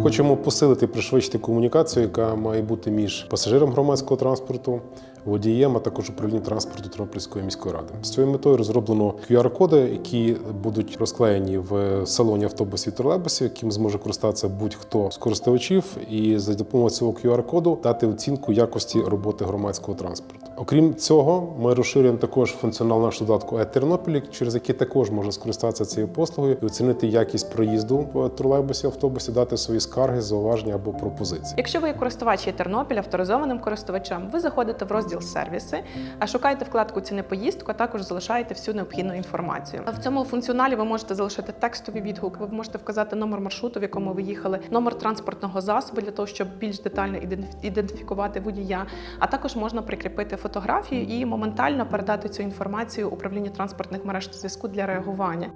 Хочемо посилити пришвидшити комунікацію, яка має бути між пасажиром громадського транспорту, водієм, а також управлінням транспорту Тернопільської міської ради. З цією метою розроблено QR-коди, які будуть розклеєні в салоні автобусів і тролейбусів, яким зможе користатися будь-хто з користувачів, і за допомогою цього QR-коду дати оцінку якості роботи громадського транспорту. Окрім цього, ми розширюємо також функціонал нашого додатку «Е-Тернопіль», через який також можна скористатися цією послугою і оцінити якість проїзду в тролейбусі, автобусі, дати свої скарги, зауваження або пропозиції. Якщо ви є користувач є Тернопіль, авторизованим користувачем, ви заходите в розділ сервіси, а шукаєте вкладку ціни поїздку, а також залишаєте всю необхідну інформацію. В цьому функціоналі ви можете залишити текстовий відгук, ви можете вказати номер маршруту, в якому ви їхали, номер транспортного засобу для того, щоб більш детально ідентиф- ідентифікувати водія. А також можна прикріпити фотографію і моментально передати цю інформацію управлінню транспортних мереж зв'язку для реагування.